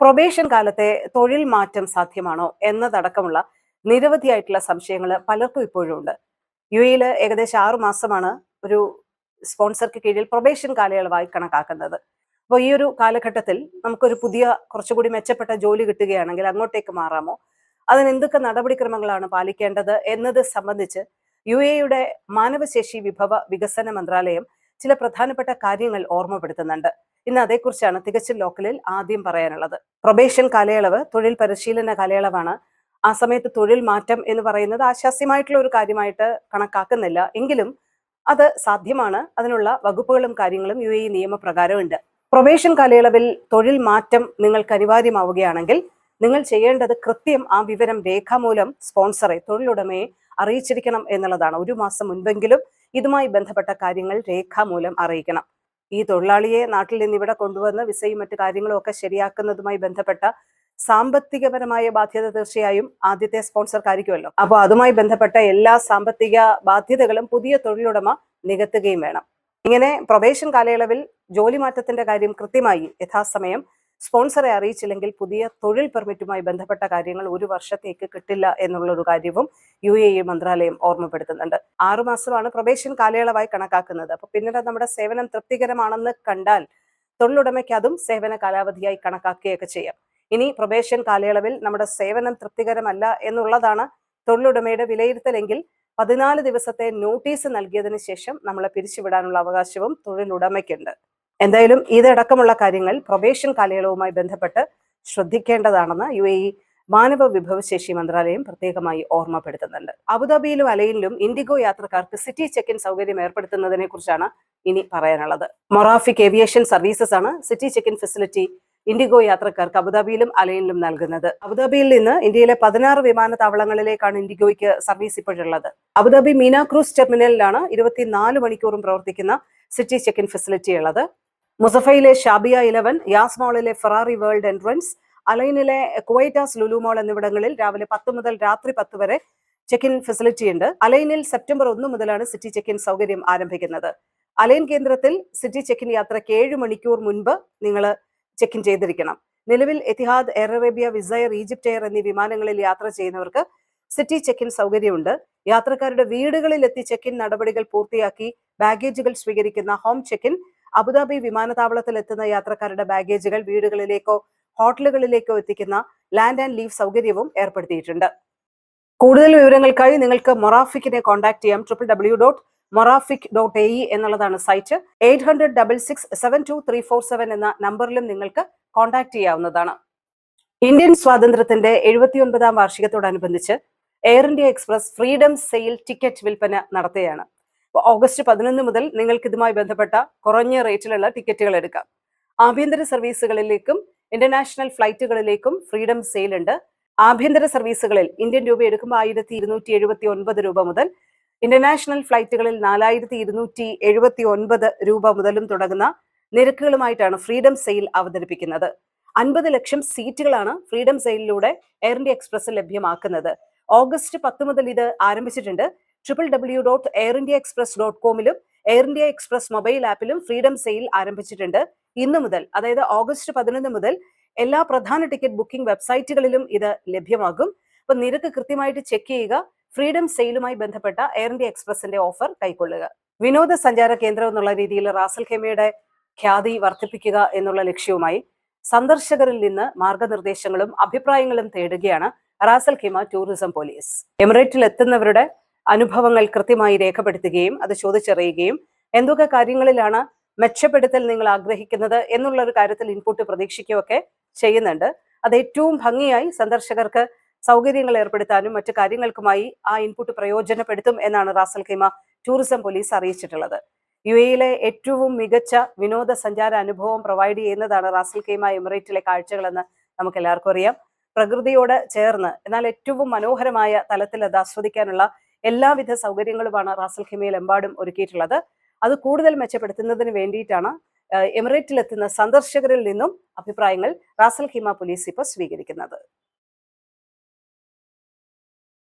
Probation കാലത്തെ തൊഴിൽ മാറ്റം സാധ്യമാണോ എന്നതടക്കമുള്ള നിരവധിയായിട്ടുള്ള സംശയങ്ങൾ പലർക്കും ഇപ്പോഴും ഉണ്ട്. യു എയിൽ ഏകദേശം ആറു മാസമാണ് ഒരു സ്പോൺസർക്ക് കീഴിൽ പ്രൊബേഷൻ കാലയളവായി കണക്കാക്കുന്നത്. അപ്പോൾ ഈ ഒരു കാലഘട്ടത്തിൽ നമുക്കൊരു പുതിയ കുറച്ചുകൂടി മെച്ചപ്പെട്ട ജോലി കിട്ടുകയാണെങ്കിൽ അങ്ങോട്ടേക്ക് മാറാമോ? അതിന് എന്തൊക്കെ നടപടിക്രമങ്ങളാണ് പാലിക്കേണ്ടത് എന്നത് സംബന്ധിച്ച് യു എയുടെ മാനവശേഷി വിഭവ വികസന മന്ത്രാലയം ചില പ്രധാനപ്പെട്ട കാര്യങ്ങൾ ഓർമ്മപ്പെടുത്തുന്നുണ്ട്. ഇന്ന് അതേക്കുറിച്ചാണ് തികച്ചും ലോക്കലിൽ ആദ്യം പറയാനുള്ളത്. പ്രൊബേഷൻ കാലയളവ് തൊഴിൽ പരിശീലന കാലയളവാണ്. ആ സമയത്ത് തൊഴിൽ മാറ്റം എന്ന് പറയുന്നത് ആശാസ്യമായിട്ടുള്ള ഒരു കാര്യമായിട്ട് കണക്കാക്കുന്നില്ല. എങ്കിലും അത് സാധ്യമാണ്. അതിനുള്ള വകുപ്പുകളും കാര്യങ്ങളും യു എ നിയമപ്രകാരമുണ്ട്. പ്രൊബേഷൻ കാലയളവിൽ തൊഴിൽ മാറ്റം നിങ്ങൾക്ക് അനിവാര്യമാവുകയാണെങ്കിൽ നിങ്ങൾ ചെയ്യേണ്ടത് കൃത്യം ആ വിവരം രേഖാമൂലം സ്പോൺസറെ തൊഴിലുടമയെ അറിയിച്ചിരിക്കണം എന്നുള്ളതാണ്. ഒരു മാസം മുൻപെങ്കിലും ഇതുമായി ബന്ധപ്പെട്ട കാര്യങ്ങൾ രേഖാമൂലം അറിയിക്കണം. ഈ തൊഴിലാളിയെ നാട്ടിൽ നിന്ന് ഇവിടെ കൊണ്ടുവന്ന് വിസയും മറ്റു കാര്യങ്ങളും ഒക്കെ ശരിയാക്കുന്നതുമായി ബന്ധപ്പെട്ട സാമ്പത്തികപരമായ ബാധ്യത തീർച്ചയായും ആദ്യത്തെ സ്പോൺസർക്കായിരിക്കുമല്ലോ അപ്പോൾ അതുമായി ബന്ധപ്പെട്ട എല്ലാ സാമ്പത്തിക ബാധ്യതകളും പുതിയ തൊഴിലുടമ നികത്തുകയും വേണം. ഇങ്ങനെ പ്രൊബേഷൻ കാലയളവിൽ ജോലി മാറ്റത്തിന്റെ കാര്യം കൃത്യമായി യഥാസമയം സ്പോൺസറെ അറിയിച്ചില്ലെങ്കിൽ പുതിയ തൊഴിൽ പെർമിറ്റുമായി ബന്ധപ്പെട്ട കാര്യങ്ങൾ ഒരു വർഷത്തേക്ക് കിട്ടില്ല എന്നുള്ള ഒരു കാര്യവും യു എ ഇ മന്ത്രാലയം ഓർമ്മപ്പെടുത്തുന്നുണ്ട്. ആറുമാസമാണ് പ്രൊബേഷൻ കാലയളവായി കണക്കാക്കുന്നത്. അപ്പൊ പിന്നീട് നമ്മുടെ സേവനം തൃപ്തികരമാണെന്ന് കണ്ടാൽ തൊഴിലുടമയ്ക്ക് അതും സേവന കാലാവധിയായി കണക്കാക്കുകയൊക്കെ ചെയ്യാം. ഇനി പ്രൊബേഷൻ കാലയളവിൽ നമ്മുടെ സേവനം തൃപ്തികരമല്ല എന്നുള്ളതാണ് തൊഴിലുടമയുടെ വിലയിരുത്തലെങ്കിൽ പതിനാല് ദിവസത്തെ നോട്ടീസ് നൽകിയതിനു ശേഷം നമ്മളെ പിരിച്ചുവിടാനുള്ള അവകാശവും തൊഴിലുടമയ്ക്കുണ്ട്. എന്തായാലും ഇതടക്കമുള്ള കാര്യങ്ങൾ പ്രൊബേഷൻ കാലയളവുമായി ബന്ധപ്പെട്ട് ശ്രദ്ധിക്കേണ്ടതാണെന്ന് യു എ ഇ മാനവ വിഭവശേഷി മന്ത്രാലയം പ്രത്യേകമായി ഓർമ്മപ്പെടുത്തുന്നുണ്ട്. അബുദാബിയിലും അലയിലും ഇൻഡിഗോ യാത്രക്കാർക്ക് സിറ്റി ചെക്ക് ഇൻ സൗകര്യം ഏർപ്പെടുത്തുന്നതിനെ കുറിച്ചാണ് ഇനി പറയാനുള്ളത്. മൊറാഫിക് ഏവിയേഷൻ സർവീസസ് ആണ് city check in facility IndiGo യാത്രക്കാർക്ക് അബുദാബിയിലും അലയിലും നൽകുന്നത്. അബുദാബിയിൽ നിന്ന് ഇന്ത്യയിലെ പതിനാറ് വിമാനത്താവളങ്ങളിലേക്കാണ് ഇൻഡിഗോയ്ക്ക് സർവീസ് ഇപ്പോഴുള്ളത്. അബുദാബി മീനാക്രൂസ് ടെർമിനലിലാണ് ഇരുപത്തിനാല് മണിക്കൂറും പ്രവർത്തിക്കുന്ന സിറ്റി ചെക്ക് ഇൻ ഫെസിലിറ്റി ഉള്ളത്. മുസഫയിലെ ഷാബിയ ഇലവൻ യാസ് മോളിലെ ഫെറാറി വേൾഡ് എൻട്രൻസ് അലൈനിലെ കുവൈറ്റാസ് ലുലു മോൾ എന്നിവിടങ്ങളിൽ രാവിലെ പത്ത് മുതൽ രാത്രി പത്ത് വരെ ചെക്ക് ഇൻ ഫെസിലിറ്റി ഉണ്ട്. അലൈനിൽ സെപ്റ്റംബർ ഒന്ന് മുതലാണ് സിറ്റി ചെക്ക് ഇൻ സൗകര്യം ആരംഭിക്കുന്നത്. അലൈൻ കേന്ദ്രത്തിൽ സിറ്റി ചെക്ക് ഇൻ യാത്രയ്ക്ക് ഏഴ് മണിക്കൂർ മുൻപ് നിങ്ങൾ ചെക്ക് ഇൻ ചെയ്തിരിക്കണം. നിലവിൽ Etihad Air Arabia Wizz Air Egypt Air എന്നീ വിമാനങ്ങളിൽ യാത്ര ചെയ്യുന്നവർക്ക് സിറ്റി ചെക്ക് ഇൻ സൗകര്യമുണ്ട്. യാത്രക്കാരുടെ വീടുകളിൽ എത്തി ചെക്ക് ഇൻ നടപടികൾ പൂർത്തിയാക്കി ബാഗേജുകൾ സ്വീകരിക്കുന്ന ഹോം ചെക്ക് ഇൻ അബുദാബി വിമാനത്താവളത്തിൽ എത്തുന്ന യാത്രക്കാരുടെ ബാഗേജുകൾ വീടുകളിലേക്കോ ഹോട്ടലുകളിലേക്കോ എത്തിക്കുന്ന ലാൻഡ് ആൻഡ് ലീവ് സൗകര്യവും ഏർപ്പെടുത്തിയിട്ടുണ്ട്. കൂടുതൽ വിവരങ്ങൾക്കായി നിങ്ങൾക്ക് മൊറാഫിക്കിനെ കോൺടാക്ട് ചെയ്യാം. Triple W dot Morafiq dot A എന്നുള്ളതാണ് site. Eight hundred double six seven two three four seven എന്ന നമ്പറിലും നിങ്ങൾക്ക് കോൺടാക്ട് ചെയ്യാവുന്നതാണ്. ഇന്ത്യൻ സ്വാതന്ത്ര്യത്തിന്റെ എഴുപത്തിയൊൻപതാം വാർഷികത്തോടനുബന്ധിച്ച് Air India Express freedom sale ticket വിൽപ്പന നടത്തുകയാണ്. ഓഗസ്റ്റ് പതിനൊന്ന് മുതൽ നിങ്ങൾക്ക് ഇതുമായി ബന്ധപ്പെട്ട കുറഞ്ഞ റേറ്റിലുള്ള ടിക്കറ്റുകൾ എടുക്കാം. ആഭ്യന്തര സർവീസുകളിലേക്കും ഇന്റർനാഷണൽ ഫ്ലൈറ്റുകളിലേക്കും ഫ്രീഡം സെയിൽ ഉണ്ട്. ആഭ്യന്തര സർവീസുകളിൽ ഇന്ത്യൻ രൂപ എടുക്കുമ്പോൾ ആയിരത്തി ഇരുന്നൂറ്റി എഴുപത്തി ഒൻപത് രൂപ മുതൽ ഇന്റർനാഷണൽ ഫ്ലൈറ്റുകളിൽ നാലായിരത്തി ഇരുന്നൂറ്റി എഴുപത്തി ഒൻപത് രൂപ മുതലും തുടങ്ങുന്ന നിരക്കുകളുമായിട്ടാണ് ഫ്രീഡം സെയിൽ അവതരിപ്പിക്കുന്നത്. അൻപത് ലക്ഷം സീറ്റുകളാണ് ഫ്രീഡം സെയിലിലൂടെ എയർ ഇന്ത്യ എക്സ്പ്രസ് ലഭ്യമാക്കുന്നത്. ഓഗസ്റ്റ് പത്ത് മുതൽ ഇത് ആരംഭിച്ചിട്ടുണ്ട്. Triple W dot Air India Express dot കോമിലും air India express mobile ആപ്പിലും ഫ്രീഡം സെയിൽ ആരംഭിച്ചിട്ടുണ്ട്. ഇന്ന് മുതൽ അതായത് ഓഗസ്റ്റ് പതിനൊന്ന് മുതൽ എല്ലാ പ്രധാന ടിക്കറ്റ് ബുക്കിംഗ് വെബ്സൈറ്റുകളിലും ഇത് ലഭ്യമാകും. അപ്പൊ നിരക്ക് കൃത്യമായിട്ട് ചെക്ക് ചെയ്യുക ഫ്രീഡം സെയിലുമായി ബന്ധപ്പെട്ട എയർ ഇന്ത്യ എക്സ്പ്രസിന്റെ ഓഫർ കൈക്കൊള്ളുക. വിനോദസഞ്ചാര കേന്ദ്രം എന്നുള്ള രീതിയിൽ റാസൽ ഖേമയുടെ ഖ്യാതി വർദ്ധിപ്പിക്കുക എന്നുള്ള ലക്ഷ്യവുമായി സന്ദർശകരിൽ നിന്ന് മാർഗനിർദ്ദേശങ്ങളും അഭിപ്രായങ്ങളും തേടുകയാണ് Ras al Khaimah tourism police എമിറേറ്റിൽ എത്തുന്നവരുടെ അനുഭവങ്ങൾ കൃത്യമായി രേഖപ്പെടുത്തുകയും അത് ചോദിച്ചറിയുകയും എന്തൊക്കെ കാര്യങ്ങളിലാണ് മെച്ചപ്പെടുത്തൽ നിങ്ങൾ ആഗ്രഹിക്കുന്നത് എന്നുള്ള ഒരു കാര്യത്തിൽ ഇൻപുട്ട് പ്രതീക്ഷിക്കുകയൊക്കെ ചെയ്യുന്നുണ്ട്. അത് ഏറ്റവും ഭംഗിയായി സന്ദർശകർക്ക് സൗകര്യങ്ങൾ ഏർപ്പെടുത്താനും മറ്റു കാര്യങ്ങൾക്കുമായി ആ ഇൻപുട്ട് പ്രയോജനപ്പെടുത്തും എന്നാണ് Ras al Khaimah tourism police അറിയിച്ചിട്ടുള്ളത്. യു എയിലെ ഏറ്റവും മികച്ച വിനോദസഞ്ചാര അനുഭവം പ്രൊവൈഡ് ചെയ്യുന്നതാണ് റാസൽ ഖൈമ എമിറേറ്റിലെ കാഴ്ചകളെന്ന് നമുക്ക് എല്ലാവർക്കും അറിയാം. പ്രകൃതിയോട് ചേർന്ന് എന്നാൽ ഏറ്റവും മനോഹരമായ തലത്തിൽ അത് ആസ്വദിക്കാനുള്ള എല്ലാവിധ സൗകര്യങ്ങളുമാണ് റാസൽ ഖിമയിൽ എമ്പാടും ഒരുക്കിയിട്ടുള്ളത്. അത് കൂടുതൽ മെച്ചപ്പെടുത്തുന്നതിന് വേണ്ടിയിട്ടാണ് എമിറേറ്റിലെത്തുന്ന സന്ദർശകരിൽ നിന്നും അഭിപ്രായങ്ങൾ റാസൽ ഖിമ പോലീസ് ഇപ്പോൾ സ്വീകരിക്കുന്നത്.